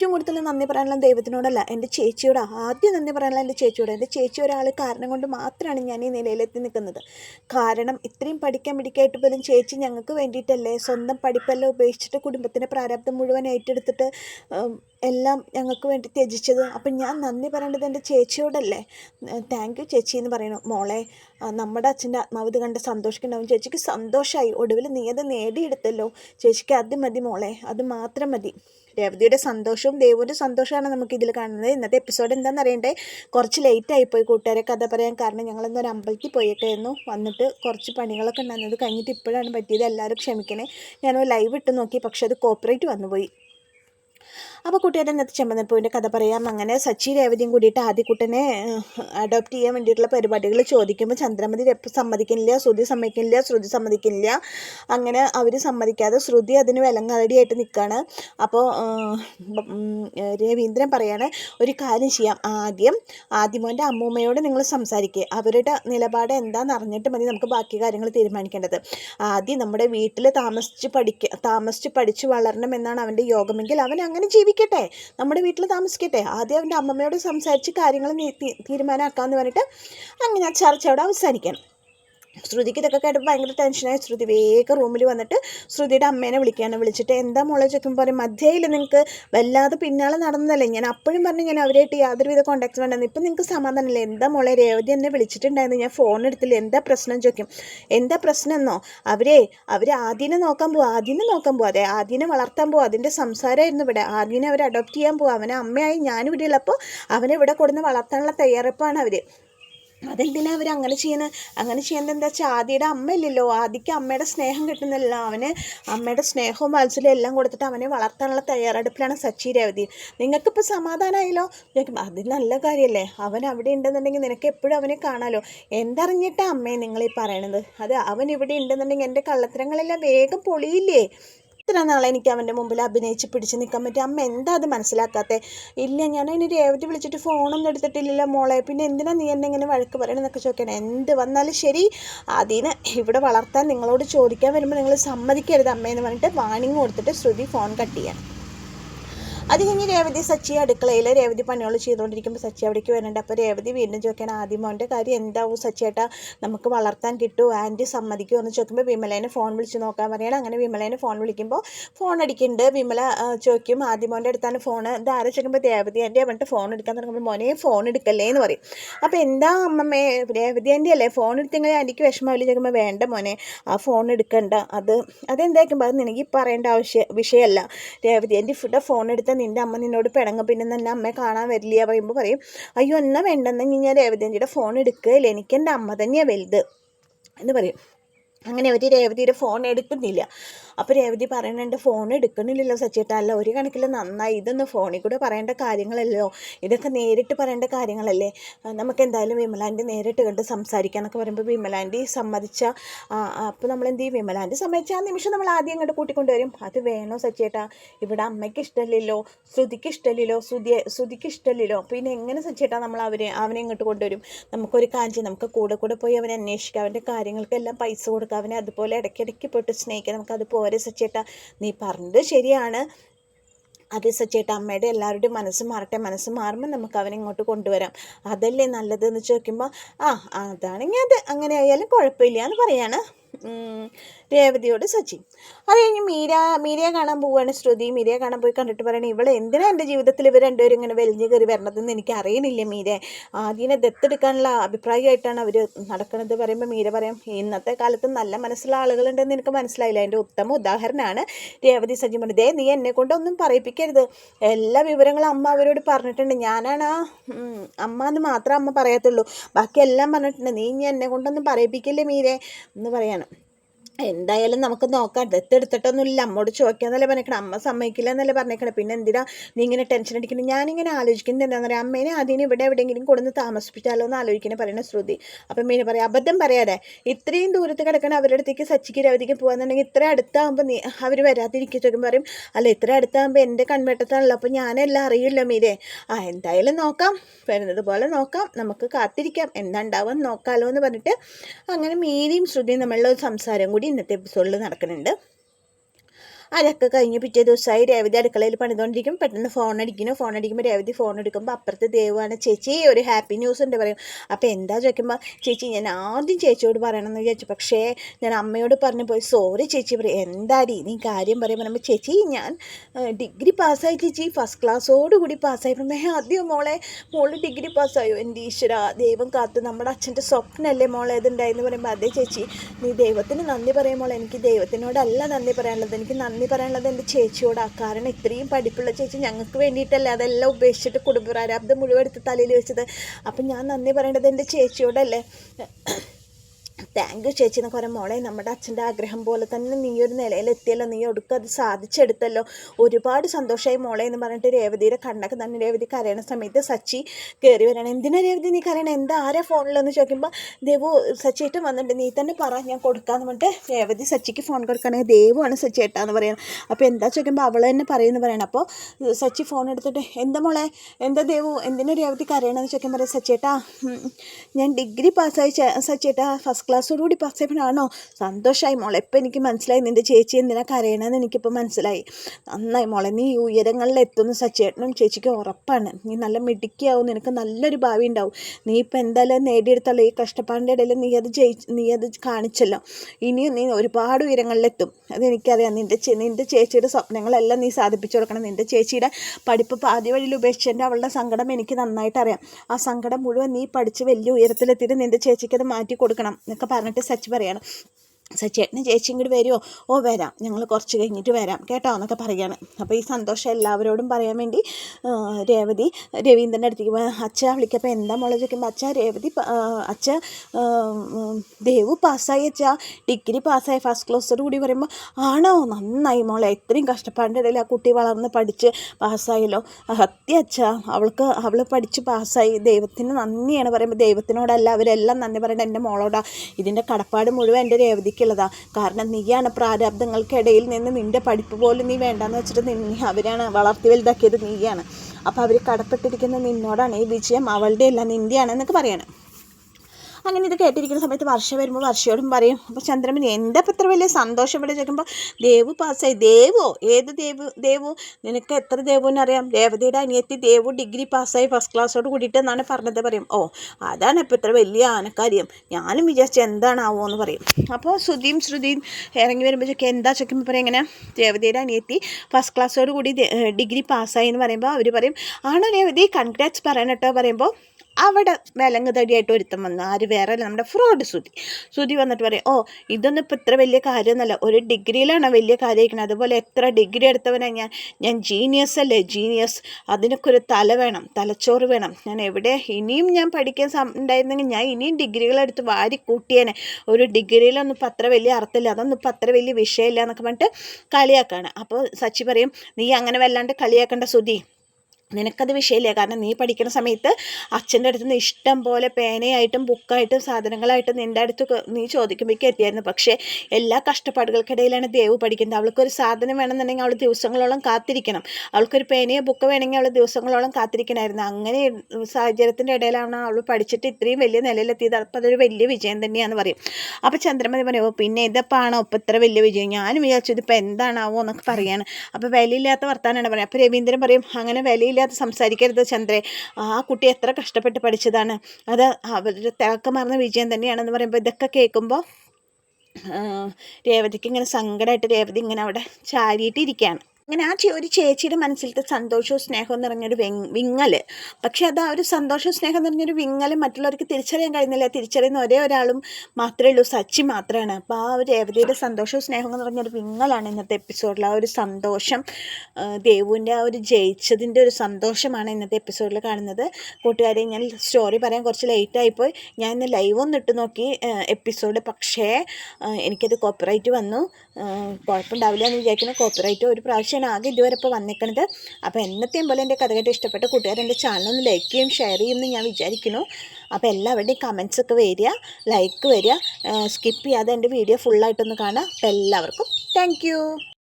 ഏറ്റവും കൂടുതൽ നന്ദി പറയാനുള്ള ദൈവത്തിനോടല്ല എന്റെ ചേച്ചിയോട് ആദ്യം നന്ദി പറയാനുള്ള എന്റെ ചേച്ചിയോട്. എന്റെ ചേച്ചി ഒരാൾ കാരണം കൊണ്ട് മാത്രമാണ് ഞാൻ ഈ നിലയിലെത്തി നിൽക്കുന്നത്. കാരണം ഇത്രയും പഠിക്കാൻ പിടിക്കായിട്ട് പോലും ചേച്ചി ഞങ്ങൾക്ക് വേണ്ടിയിട്ടല്ലേ സ്വന്തം പഠിപ്പെല്ലാം ഉപേക്ഷിച്ചിട്ട് കുടുംബത്തിന്റെ പ്രാരാബ്ദം മുഴുവൻ ഏറ്റെടുത്തിട്ട് എല്ലാം ഞങ്ങൾക്ക് വേണ്ടി ത്യജിച്ചത്. അപ്പം ഞാൻ നന്ദി പറയേണ്ടത് എന്റെ ചേച്ചിയോടല്ലേ? താങ്ക് യു ചേച്ചി എന്ന് പറയണു മോളെ നമ്മുടെ അച്ഛന്റെ ആത്മാവത് കണ്ട് സന്തോഷിക്കുന്നുണ്ടാവും. ചേച്ചിക്ക് സന്തോഷമായി ഒടുവിൽ നീ അത് നേടിയെടുത്തല്ലോ. ചേച്ചിക്ക് അത് മതി മോളെ അത് മാത്രം മതി. രേവതിയുടെ സന്തോഷവും ദേവുവിന്റെ സന്തോഷമാണ് നമുക്ക് ഇതിൽ കാണുന്നത്. ഇന്നത്തെ എപ്പിസോഡ് എന്താണെന്ന് അറിയണ്ടേ? കുറച്ച് ലേറ്റ് ആയിപ്പോയി കൂട്ടുകാരെ കഥ പറയാൻ കാരണം ഞങ്ങൾ എന്നൊരു അമ്പലത്തിൽ പോയിട്ടായിരുന്നു വന്നിട്ട് കുറച്ച് പണികളൊക്കെ ഉണ്ടായിരുന്നത് കഴിഞ്ഞിട്ട് ഇപ്പോഴാണ് പറ്റിയത്. എല്ലാവരും ക്ഷമിക്കണേ. ഞാൻ ലൈവ് ഇട്ട് നോക്കി. പക്ഷെ അത് കോപ്പറേറ്റ് വന്നുപോയി. അപ്പോൾ കുട്ടിയുടെ ഇന്നത്തെ ചെമ്പനപ്പൂവിന്റെ കഥ പറയാം? അങ്ങനെ സച്ചി രേവതിയും കൂടിയിട്ട് ആദ്യക്കുട്ടനെ അഡോപ്റ്റ് ചെയ്യാൻ വേണ്ടിയിട്ടുള്ള പരിപാടികൾ ചോദിക്കുമ്പോൾ ചന്ദ്രമതി സമ്മതിക്കുന്നില്ല ശ്രുതി സമ്മതിക്കുന്നില്ല ശ്രുതി സമ്മതിക്കുന്നില്ല. അങ്ങനെ അവർ സമ്മതിക്കാതെ ശ്രുതി അതിന് വിലങ്ങാടിയായിട്ട് നിൽക്കുകയാണ് അപ്പോൾ രവീന്ദ്രൻ പറയാണ് ഒരു കാര്യം ചെയ്യാം. ആദ്യം ആദ്യമോന്റെ അമ്മൂമ്മയോട് നിങ്ങൾ സംസാരിക്കുക അവരുടെ നിലപാട് എന്താണെന്ന് അറിഞ്ഞിട്ട് മതി നമുക്ക് ബാക്കി കാര്യങ്ങൾ തീരുമാനിക്കേണ്ടത്. ആദ്യം നമ്മുടെ വീട്ടിൽ താമസിച്ച് പഠിക്കുക താമസിച്ച് പഠിച്ച് വളരണം എന്നാണ് അവന്റെ യോഗമെങ്കിൽ അവൻ അങ്ങനെ ജീവിക്കട്ടെ. നമ്മുടെ വീട്ടിൽ താമസിക്കട്ടെ. ആദ്യം അവന്റെ അമ്മമ്മയോട് സംസാരിച്ച് കാര്യങ്ങൾ തീരുമാനമാക്കാമെന്ന് പറഞ്ഞിട്ട് അങ്ങനെ ആ ചർച്ച അവിടെ അവസാനിക്കണം. ശ്രുതിക്ക് ഇതൊക്കെ കേട്ടപ്പോൾ ഭയങ്കര ടെൻഷനായി ശ്രുതി വേഗം റൂമിൽ വന്നിട്ട് ശ്രുതിയുടെ അമ്മേനെ വിളിക്കുകയാണ് വിളിച്ചിട്ട് എന്താ മോളെ ചോദിക്കുമ്പോൾ പറയും മധ്യയിൽ നിങ്ങൾക്ക് വല്ലാതെ പിന്നാലെ നടന്നതല്ലേ? ഞാൻ അപ്പോഴും പറഞ്ഞു ഞാൻ അവരായിട്ട് യാതൊരുവിധ കോൺടാക്ട്സ് വേണ്ടെന്ന്. ഇപ്പം നിങ്ങൾക്ക് സമാധാനമില്ല? എന്താ മോളെ രേവതി എന്നെ വിളിച്ചിട്ടുണ്ടായിരുന്നു. ഞാൻ ഫോൺ എടുത്തില്ല. എന്താ പ്രശ്നം? ചോദിക്കും. എന്താ പ്രശ്നം എന്നോ അവരെ അവർ ആദ്യനെ നോക്കാൻ പോകും ആദ്യനെ നോക്കാൻ പോകും അതെ ആദ്യനെ വളർത്താൻ പോകും അതിന്റെ സംസാരമായിരുന്നു ഇവിടെ. ആദ്യനെ അവർ അഡോപ്റ്റ് ചെയ്യാൻ പോകും അവനെ അമ്മയായി ഞാനും ഇവിടെ ഉള്ളപ്പോൾ അവനെ ഇവിടെ കൊടുന്ന് വളർത്താനുള്ള തയ്യാറെപ്പാണ് അവർ അതെന്തിനാ അവർ അങ്ങനെ ചെയ്യുന്നത് അങ്ങനെ ചെയ്യുന്നത് എന്താ വെച്ചാൽ ആദിയുടെ അമ്മയില്ലല്ലോ. ആദിക്ക് അമ്മയുടെ സ്നേഹം കിട്ടുന്നില്ല അവന് അമ്മയുടെ സ്നേഹവും വാത്സല്യം എല്ലാം കൊടുത്തിട്ട് അവനെ വളർത്താനുള്ള തയ്യാറെടുപ്പിലാണ് സച്ചി രേവതി. നിങ്ങൾക്കിപ്പോൾ സമാധാനമായല്ലോ അത് നല്ല കാര്യമല്ലേ അവൻ അവിടെ ഉണ്ടെന്നുണ്ടെങ്കിൽ നിനക്ക് എപ്പോഴും അവനെ കാണാലോ. എന്തറിഞ്ഞിട്ടാണ് അമ്മയെ നിങ്ങൾ ഈ പറയണത്? അത് അവൻ ഇവിടെ ഉണ്ടെന്നുണ്ടെങ്കിൽ എന്റെ കള്ളത്തരങ്ങളെല്ലാം വേഗം പൊളിയില്ലേ? ഇത്ര നാളെ എനിക്ക് അവന്റെ മുമ്പിൽ അഭിനയിച്ച് പിടിച്ച് നിൽക്കാൻ പറ്റും. അമ്മ എന്താ അത് മനസ്സിലാക്കാത്തെ? ഇല്ല ഞാൻ അതിന് രേവതി വിളിച്ചിട്ട് ഫോണൊന്നും എടുത്തിട്ടില്ലല്ലോ മോളെ. പിന്നെ എന്തിനാ നീ എന്നെ ഇങ്ങനെ വഴക്ക് പറയണമെന്നൊക്കെ ചോദിക്കണം? എന്ത് വന്നാലും ശരി അതിന് ഇവിടെ വളർത്താൻ നിങ്ങളോട് ചോദിക്കാൻ വരുമ്പോൾ നിങ്ങൾ സമ്മതിക്കരുത് അമ്മയെന്ന് പറഞ്ഞിട്ട് വാണിംഗ് കൊടുത്തിട്ട് ശ്രുതി ഫോൺ കട്ട് ചെയ്യാൻ അത് കഴിഞ്ഞ് രേവതി സച്ചി അടുക്കളയിൽ രേവതി പണികൾ ചെയ്തുകൊണ്ടിരിക്കുമ്പോൾ സച്ചി അവിടേക്ക് വരുന്നുണ്ട്. അപ്പോൾ രേവതി വീണ്ടും ചോദിക്കണം ആദ്യം മോന്റെ കാര്യം എന്താവും സച്ചിയേട്ടാ? നമുക്ക് വളർത്താൻ കിട്ടുമോ ആന്റി സമ്മതിക്കുമോ എന്ന് ചോദിക്കുമ്പോൾ വിമലേനെ ഫോൺ വിളിച്ച് നോക്കാൻ പറയണം. അങ്ങനെ വിമലേനെ ഫോൺ വിളിക്കുമ്പോൾ ഫോൺ അടിക്കുന്നുണ്ട്. വിമല ചോദിക്കും ആദ്യം മോന്റെ അടുത്താണ് ഫോൺ ഇത് ചോദിക്കുമ്പോൾ രേവതി ആന്റി പറഞ്ഞിട്ട് ഫോൺ എടുക്കാൻ തുടങ്ങുമ്പോൾ മോനെ ഫോൺ എടുക്കല്ലേ? എന്ന് പറയും. അപ്പോൾ എന്താ അമ്മമ്മേ രേവതി ആന്റി അല്ലേ ഫോൺ എടുത്തെങ്കിൽ ആന്റിക്ക് വിഷമമില്ല. ചോദിക്കുമ്പോൾ വേണ്ട മോനെ ആ ഫോൺ എടുക്കണ്ട. അത് അതെന്തായിരിക്കും അത് നിനക്ക് പറയേണ്ട ആവശ്യ വിഷയമല്ല. രേവതി എന്റെ ഫുഡ് ഫോൺ എടുത്താൽ നിന്റെ അമ്മ നിന്നോട് പിണങ്ങും. പിന്നെ തന്നെ അമ്മയെ കാണാൻ വരില്ല പറയുമ്പോൾ പറയും അയ്യോ എന്നാ വേണ്ടെന്ന് ഞാൻ രേവതി ആന്റിയുടെ ഫോൺ എടുക്കുകയില്ല. എനിക്ക് എന്റെ അമ്മ തന്നെയാണ് വലുത്. എന്ന് പറയും. അങ്ങനെ അവർ രേവതിയുടെ ഫോൺ എടുക്കുന്നില്ല. അപ്പോൾ രേവതി പറയുന്നുണ്ട് ഫോൺ എടുക്കണില്ലല്ലോ സച്ചേട്ടാ അല്ല ഒരു കണക്കിൽ നന്നായി. ഇതൊന്നും ഫോണിൽ കൂടെ പറയേണ്ട കാര്യങ്ങളല്ലോ. ഇതൊക്കെ നേരിട്ട് പറയേണ്ട കാര്യങ്ങളല്ലേ? നമുക്ക് എന്തായാലും വിമലാന്റെ നേരിട്ട് കണ്ട് സംസാരിക്കാം എന്നൊക്കെ പറയുമ്പോൾ വിമലാന്റെ സമ്മതിച്ച അപ്പോൾ നമ്മൾ എന്ത് ചെയ്യും? വിമലാന്റെ സമ്മതിച്ച ആ നിമിഷം നമ്മൾ ആദ്യം ഇങ്ങോട്ട് കൂട്ടിക്കൊണ്ടുവരും അത് വേണോ സച്ചേട്ടാ ഇവിടെ അമ്മയ്ക്ക് ഇഷ്ടമില്ലല്ലോ. ശ്രുതിക്ക് ഇഷ്ടമില്ലല്ലോ. ശ്രുതി ശ്രുതിക്ക് ഇഷ്ടമില്ലല്ലോ. പിന്നെ എങ്ങനെ സച്ചേട്ടാ നമ്മൾ അവരെ അവനെ ഇങ്ങോട്ട് കൊണ്ടുവരും? നമുക്കൊരു കാഞ്ചി നമുക്ക് കൂടെ കൂടെ പോയി അവനെ അന്വേഷിക്കാം. അവന്റെ കാര്യങ്ങൾക്കെല്ലാം പൈസ കൊടുക്കുക അവനെ അതുപോലെ ഇടയ്ക്കിടയ്ക്ക് പോയിട്ട് സ്നേഹിക്കാം നമുക്ക് പോരെ സച്ചേട്ടാ. നീ പറഞ്ഞത് ശരിയാണ്. അത് സച്ചേട്ട അമ്മയുടെ എല്ലാവരുടെയും മനസ്സ് മാറട്ടെ. മനസ്സ് മാറുമ്പോൾ നമുക്ക് അവനെ ഇങ്ങോട്ട് കൊണ്ടുവരാം. അതല്ലേ നല്ലതെന്ന് ചോദിക്കുമ്പോൾ ആ അതാണെങ്കിൽ അത് അങ്ങനെ ആയാലും കുഴപ്പമില്ല എന്ന് പറയാണ്. രേവതിയോട് സച്ചി അത് കഴിഞ്ഞ് മീര മീരയെ കാണാൻ പോവുകയാണ് ശ്രുതി. മീരയെ കാണാൻ പോയി കണ്ടിട്ട് പറയണേ ഇവളെ എന്തിനാ എന്റെ ജീവിതത്തിൽ ഇവർ രണ്ടുപേരും ഇങ്ങനെ വലിഞ്ഞു കയറി വരണതെന്ന് എനിക്ക് അറിയണില്ല മീര ആദ്യനെ ദത്തെടുക്കാനുള്ള അഭിപ്രായമായിട്ടാണ് അവർ നടക്കുന്നത് പറയുമ്പോൾ മീര പറയും ഇന്നത്തെ കാലത്ത് നല്ല മനസ്സുള്ള ആളുകളുണ്ടെന്ന് എനിക്ക് മനസ്സിലായില്ല. അതിന്റെ ഉത്തമ ഉദാഹരണമാണ് രേവതി സജി പറഞ്ഞത്. നീ എന്നെ കൊണ്ടൊന്നും പറയിപ്പിക്കരുത്. എല്ലാ വിവരങ്ങളും അമ്മ അവരോട് പറഞ്ഞിട്ടുണ്ട്. ഞാനാണ് ആ അമ്മ എന്ന് മാത്രമേ അമ്മ പറയത്തുള്ളൂ. ബാക്കി എല്ലാം പറഞ്ഞിട്ടുണ്ട്. നീ ഇനി എന്നെ കൊണ്ടൊന്നും പറയിപ്പിക്കില്ലേ മീരെ? എന്ന് പറയാണ്. എന്തായാലും നമുക്ക് നോക്കാം. ദത്തെടുത്തിട്ടൊന്നുമില്ല. അമ്മോട് ചോദിക്കാന്നല്ലേ പറഞ്ഞേക്കണം. അമ്മ സമ്മതിക്കില്ല എന്നല്ലേ പറഞ്ഞേക്കണം. പിന്നെ എന്തിനാ നീ ഇങ്ങനെ ടെൻഷൻ അടിക്കുന്നത് ഞാനിങ്ങനെ ആലോചിക്കുന്നത് എന്താണെന്ന് പറയാം അമ്മേനെ അതിന് ഇവിടെ എവിടെയെങ്കിലും കൊടുന്ന് താമസിപ്പിച്ചാലോ എന്ന് ആലോചിക്കണേ പറയണ ശ്രുതി. അപ്പം മീനെ പറയാം അബദ്ധം പറയാതെ. ഇത്രയും ദൂരത്ത് കിടക്കണ അവരുടെ അടുത്തേക്ക് സച്ചിക്ക് രവതിക്ക് പോകാന്നുണ്ടെങ്കിൽ ഇത്ര അടുത്താകുമ്പോൾ നീ അവർ വരാതിരിക്കുക ചോദിക്കും പറയും അല്ല ഇത്ര അടുത്താകുമ്പോൾ എന്റെ കൺവെട്ടത്താണല്ലോ. അപ്പോൾ ഞാനെല്ലാം അറിയില്ല മീരെ. ആ എന്തായാലും നോക്കാം. വരുന്നത് പോലെ നോക്കാം. നമുക്ക് കാത്തിരിക്കാം. എന്താ ഉണ്ടാവാൻ നോക്കാമല്ലോ എന്ന് പറഞ്ഞിട്ട് അങ്ങനെ മീരയും ശ്രുതിയും നമ്മളുടെ സംസാരം കൂടി ഇന്നത്തെ എപ്പിസോഡിൽ നടക്കുന്നുണ്ട്. അതൊക്കെ കഴിഞ്ഞ് പിറ്റേ ദിവസമായി രേവതി അടുക്കളയിൽ പണിതുകൊണ്ടിരിക്കും പെട്ടെന്ന് ഫോൺ അടിക്കുന്നു ഫോൺ അടിക്കുമ്പോൾ രേവതി ഫോൺ എടുക്കുമ്പോൾ അപ്പുറത്ത് ദേവാണ് ചേച്ചി ഒരു ഹാപ്പി ന്യൂസ് ഉണ്ട് പറയും. അപ്പോൾ എന്താ ചോദിക്കുമ്പോൾ ചേച്ചി ഞാൻ ആദ്യം ചേച്ചിയോട് പറയണമെന്ന് വിചാരിച്ചു. പക്ഷേ ഞാൻ അമ്മയോട് പറഞ്ഞു പോയി. സോറി ചേച്ചി പറയും. എന്താടി നീ കാര്യം പറയുമ്പോൾ പറയുമ്പോൾ ചേച്ചി ഞാൻ ഡിഗ്രി പാസ്സായി ചേച്ചി. ഫസ്റ്റ് ക്ലാസ്സോടുകൂടി പാസ്സായി. പറയുമ്പോൾ ആദ്യം മോളെ മോൾ ഡിഗ്രി പാസ്സായോ? എന്റെ ഈശ്വര ദൈവം കാത്ത് നമ്മുടെ അച്ഛന്റെ സ്വപ്നമല്ലേ മോളെ ഇതുണ്ടായെന്ന് പറയുമ്പോൾ അതേ ചേച്ചി നീ ദൈവത്തിന് നന്ദി പറയുമ്പോൾ എനിക്ക് ദൈവത്തിനോടല്ല നന്ദി പറയാനുള്ളത്. എനിക്ക് നന്ദി പറയാനുള്ളത് എന്റെ ചേച്ചിയോടാണ് കാരണം ഇത്രയും പഠിപ്പുള്ള ചേച്ചി ഞങ്ങൾക്ക് വേണ്ടിയിട്ടല്ല അതെല്ലാം ഉപേക്ഷിച്ചിട്ട് കുടുംബപ്രാരാബ്ദം മുഴുവൻ എടുത്ത് തലയിൽ വെച്ചത്. അപ്പം ഞാൻ നന്ദി പറയേണ്ടത് എന്റെ ചേച്ചിയോടല്ലേ. താങ്ക് യു ചേച്ചി എന്നൊക്കെ പറയാം മോളെ നമ്മുടെ അച്ഛന്റെ ആഗ്രഹം പോലെ തന്നെ നീ ഒരു നിലയിലെത്തിയല്ലോ നീ ഒടുക്കം അത് സാധിച്ചെടുത്തല്ലോ. ഒരുപാട് സന്തോഷമായി മോളെ എന്ന് പറഞ്ഞിട്ട് രേവതിയുടെ കണ്ണൊക്കെ തന്നെ രേവതി കരയണ സമയത്ത് സച്ചി കയറി വരണം. എന്തിനാ രേവതി നീ കരയണം? എന്താ ആരാ ഫോണിലെന്ന് ചോദിക്കുമ്പോൾ ദേവു സച്ചിയേട്ടൻ വന്നിട്ട് നീ തന്നെ പറ ഞാൻ കൊടുക്കാന്ന് പറഞ്ഞിട്ട് രേവതി സച്ചിക്ക് ഫോൺ കൊടുക്കുകയാണെങ്കിൽ ദേവുവാണ് സച്ചിയേട്ടാന്ന് പറയുന്നത്. അപ്പോൾ എന്താ ചോദിക്കുമ്പോൾ അവൾ തന്നെ പറയുമെന്ന് പറയണം. അപ്പോൾ സച്ചി ഫോൺ എടുത്തിട്ട് എന്താ മോളെ? എന്താ ദേവു? എന്തിനാ രേവതി കരയണമെന്ന് ചോദിക്കുമ്പോൾ സച്ചിയേട്ടാ ഞാൻ ഡിഗ്രി പാസ്സായി സച്ചിയേട്ടാ ഫസ്റ്റ് ക്ലാസ്സോടുകൂടി പാസ്സായപ്പോഴാണോ? സന്തോഷമായി മോളെ ഇപ്പം എനിക്ക് മനസ്സിലായി. നിന്റെ ചേച്ചി എന്തിനാ കരയണമെന്ന് എനിക്കിപ്പോൾ മനസ്സിലായി. നന്നായി മോളെ നീ ഉയരങ്ങളിൽ എത്തുന്ന സച്ചേട്ടനും ചേച്ചിക്ക് ഉറപ്പാണ്. നീ നല്ല മിടുക്കിയാവും. നിനക്ക് നല്ലൊരു ഭാവി ഉണ്ടാവും. നീ ഇപ്പം എന്തായാലും നേടിയെടുത്തുള്ള ഈ കഷ്ടപ്പാടിന്റെ ഇടയിൽ നീ അത് ജയിച്ച് നീ അത് കാണിച്ചല്ലോ. ഇനിയും നീ ഒരുപാട് ഉയരങ്ങളിലെത്തും. അതെനിക്കറിയാം നിന്റെ നിന്റെ ചേച്ചിയുടെ സ്വപ്നങ്ങളെല്ലാം നീ സാധിപ്പിച്ചു കൊടുക്കണം. നിന്റെ ചേച്ചിയുടെ പഠിപ്പ് പാതി വഴിയിൽ ഉപേക്ഷിച്ചതിന്റെ അവളുടെ സങ്കടം എനിക്ക് നന്നായിട്ട് അറിയാം ആ സങ്കടം മുഴുവൻ നീ പഠിച്ച് വലിയ ഉയരത്തിലെത്തിയിട്ട് നിന്റെ ചേച്ചിക്ക് അത് മാറ്റി കൊടുക്കണം. എന്നൊക്കെ പറഞ്ഞിട്ട് സച്ച് പറയാണ്. സച്ചേട്ടനും ചേച്ചിയും കൂടി വരുമോ ഓ വരാം. ഞങ്ങൾ കുറച്ച് കഴിഞ്ഞിട്ട് വരാം. കേട്ടോ എന്നൊക്കെ പറയാണ്. അപ്പോൾ ഈ സന്തോഷം എല്ലാവരോടും പറയാൻ വേണ്ടി രേവതി രവീന്ദ്രന്റെ അടുത്തേക്ക് അച്ഛ വിളിക്കപ്പോൾ എന്താ മോളെ? ചോദിക്കുമ്പോൾ അച്ഛ രേവതി അച്ഛ ദേവു പാസ്സായി അച്ഛ. ഡിഗ്രി പാസ്സായി. ഫസ്റ്റ് ക്ലാസ്സോട് കൂടി പറയുമ്പോൾ ആണോ? നന്നായി മോളെ. ഇത്രയും കഷ്ടപ്പാടിന്റെ ഇടയിൽ ആ കുട്ടി വളർന്ന് പഠിച്ച് പാസ്സായല്ലോ. സത്യ അച്ഛ. അവൾക്ക് അവൾ പഠിച്ച് പാസ്സായി. ദൈവത്തിന് നന്ദിയാണ് പറയുമ്പോൾ ദൈവത്തിനോടല്ല. അവരെല്ലാം നന്ദി പറയേണ്ടത് എന്റെ മോളോടാ. ഇതിന്റെ കടപ്പാട് മുഴുവൻ എന്റെ രേവതി എനിക്കുള്ളതാ കാരണം നീയാണ് പ്രാരാബ്ദങ്ങൾക്കിടയിൽ നിന്ന് നിന്റെ പഠിപ്പ് പോലും നീ വേണ്ടാന്ന് വെച്ചിട്ട് നീ അവരാണ് വളർത്തി വലുതാക്കിയത് നീയാണ്. അപ്പോൾ അവർ കടപ്പെട്ടിരിക്കുന്ന നിന്നോടാണ് ഈ വിജയം അവളുടെ അല്ല നിന്റെയാണ് എന്നൊക്കെ പറയണം. അങ്ങനെ ഇത് കേട്ടിരിക്കുന്ന സമയത്ത് വർഷ വരുമ്പോൾ വർഷയോടും പറയും അപ്പോൾ ചന്ദ്രമൻ എന്താ ഇത്ര വലിയ സന്തോഷം? ഇവിടെ ചോദിക്കുമ്പോൾ ദേവു പാസ്സായി ദേവോ? ഏത് ദേവു? ദേവു? നിനക്ക് എത്ര ദേവോ അറിയാം? ദേവതയുടെ അനിയത്തി ദേവു ഡിഗ്രി പാസ്സായി ഫസ്റ്റ് ക്ലാസ്സോട് കൂടിയിട്ട് എന്നാണ് പറഞ്ഞത് പറയും. ഓ അതാണ് ഇപ്പോൾ ഇത്ര വലിയ ആനക്കാര്യം. ഞാനും വിചാരിച്ച എന്താണാവോ എന്ന് പറയും. അപ്പോൾ ശ്രുതിയും ശ്രുതിയും ഇറങ്ങി വരുമ്പോഴേക്ക് എന്താ? ചോദിക്കുമ്പോൾ പറയും ഇങ്ങനെ ദേവതയുടെ അനിയത്തി ഫസ്റ്റ് ക്ലാസ്സോട് കൂടി ഡിഗ്രി പാസ്സായി എന്ന് പറയുമ്പോൾ അവർ പറയും ആണോ ദേവതി കൺഗ്രാറ്റ്സ് പറയണട്ടോ പറയുമ്പോൾ അവിടെ വിലങ്ങ് തടിയായിട്ട് ഒരുത്തം വന്നു. ആര് വേറെ അല്ല നമ്മുടെ ഫ്രോഡ് സുതി സുതി വന്നിട്ട് പറയും ഓ ഇതൊന്നും ഇപ്പോൾ ഇത്ര വലിയ കാര്യമൊന്നുമല്ല. ഒരു ഡിഗ്രിയിലാണ് വലിയ കാര്യമായിരിക്കുന്നത് അതുപോലെ എത്ര ഡിഗ്രി എടുത്തവനാണ് ഞാൻ. ഞാൻ ജീനിയസ് അല്ലേ ജീനിയസ് അതിനൊക്കെ ഒരു തല വേണം തലച്ചോറ് വേണം. ഞാൻ എവിടെ? ഇനിയും ഞാൻ പഠിക്കാൻ ഉണ്ടായിരുന്നെങ്കിൽ ഞാൻ ഇനിയും ഡിഗ്രികളെടുത്ത് വാരി കൂട്ടിയേനെ. ഒരു ഡിഗ്രിയിലൊന്നും ഇപ്പം അത്ര വലിയ അർത്ഥമില്ല. അതൊന്നും ഇപ്പം അത്ര വലിയ വിഷയമില്ല എന്നൊക്കെ പറഞ്ഞിട്ട് കളിയാക്കാണ്. അപ്പോൾ സച്ചി പറയും നീ അങ്ങനെ വല്ലാണ്ട് കളിയാക്കേണ്ട സുതി നിനക്കത് വിഷയമില്ല. കാരണം നീ പഠിക്കുന്ന സമയത്ത് അച്ഛന്റെ അടുത്ത് നിന്ന് ഇഷ്ടം പോലെ പേനയായിട്ടും ബുക്കായിട്ടും സാധനങ്ങളായിട്ടും നിന്റെ അടുത്ത് നീ ചോദിക്കുമ്പോഴേക്കും എത്തിയായിരുന്നു. പക്ഷേ എല്ലാ കഷ്ടപ്പാടുകൾക്കിടയിലാണ് ദേവ് പഠിക്കുന്നത്. അവൾക്കൊരു സാധനം വേണമെന്നുണ്ടെങ്കിൽ അവൾ ദിവസങ്ങളോളം കാത്തിരിക്കണം. അവൾക്കൊരു പേനയോ ബുക്ക് വേണമെങ്കിൽ അവൾ ദിവസങ്ങളോളം കാത്തിരിക്കണമായിരുന്നു. അങ്ങനെ സാഹചര്യത്തിന്റെ ഇടയിലാണ് അവൾ പഠിച്ചിട്ട് ഇത്രയും വലിയ നിലയിലെത്തിയത്. അപ്പോൾ അതൊരു വലിയ വിജയം തന്നെയാണെന്ന് പറയും. അപ്പോൾ ചന്ദ്രമതി പറയും പിന്നെ ഇതപ്പാണോ? ഇപ്പം ഇത്ര വലിയ വിജയം. ഞാനും വിചാരിച്ചു ഇതിപ്പോൾ എന്താണാവോ എന്നൊക്കെ പറയാണ്. അപ്പോൾ വിലയില്ലാത്ത വർത്താനാണ് പറയുക അപ്പോൾ രവീന്ദ്രൻ പറയും അങ്ങനെ വിലയില്ല ഇല്ലാതെ സംസാരിക്കരുത് ചന്ദ്രേ. ആ കുട്ടി എത്ര കഷ്ടപ്പെട്ട് പഠിച്ചതാണ്. അത് അവരുടെ തിളക്കമാർന്ന വിജയം തന്നെയാണെന്ന് പറയുമ്പോൾ ഇതൊക്കെ കേൾക്കുമ്പോൾ രേവതിക്ക് ഇങ്ങനെ സങ്കടമായിട്ട് രേവതി ഇങ്ങനെ അവിടെ ചാരിയിട്ടിരിക്കുകയാണ്. അങ്ങനെ ആ ഒരു ചേച്ചിയുടെ മനസ്സിലത്തെ സന്തോഷവും സ്നേഹവും നിറഞ്ഞൊരു വിങ്ങൽ പക്ഷെ അത് ആ ഒരു സന്തോഷവും സ്നേഹം നിറഞ്ഞൊരു വിങ്ങൽ മറ്റുള്ളവർക്ക് തിരിച്ചറിയാൻ കഴിയുന്നില്ല. തിരിച്ചറിയുന്ന ഒരേ ഒരാളും മാത്രമേ ഉള്ളൂ. സച്ചി മാത്രമാണ് അപ്പോൾ ആ ഒരു രേവതിയുടെ സന്തോഷവും സ്നേഹവും നിറഞ്ഞൊരു വിങ്ങലാണ് ഇന്നത്തെ എപ്പിസോഡിൽ ആ ഒരു സന്തോഷം ദേവുവിന്റെ ആ ഒരു ജയിച്ചതിന്റെ ഒരു സന്തോഷമാണ് ഇന്നത്തെ എപ്പിസോഡിൽ കാണുന്നത്. കൂട്ടുകാരെ ഞാൻ സ്റ്റോറി പറയാൻ കുറച്ച് ലേറ്റായിപ്പോയി. ഞാൻ ഇന്ന് ലൈവ് ഒന്ന് ഇട്ട് നോക്കി എപ്പിസോഡ്. പക്ഷേ എനിക്കത് കോപ്പറേറ്റ് വന്നു. കുഴപ്പമുണ്ടാവില്ല എന്ന് വിചാരിക്കുന്ന. കോപ്പറേറ്റ് ഒരു പ്രാവശ്യം ഞാൻ ആകെ ഇതുവരെ ഇപ്പോൾ വന്നിരിക്കുന്നത് അപ്പോൾ എന്നത്തെയും പോലെ എന്റെ കഥ കേട്ട് ഇഷ്ടപ്പെട്ട കൂട്ടുകാർ എന്റെ ഒന്ന് ലൈക്ക് ചെയ്യും ഷെയർ ചെയ്യും എന്ന് ഞാൻ വിചാരിക്കുന്നു. അപ്പോൾ എല്ലാവരുടെയും കമൻസ് ഒക്കെ വരിക ലൈക്ക് വരിക. സ്കിപ്പ് ചെയ്യാതെ എന്റെ വീഡിയോ ഫുള്ളായിട്ടൊന്ന് കാണാം അപ്പോൾ എല്ലാവർക്കും താങ്ക്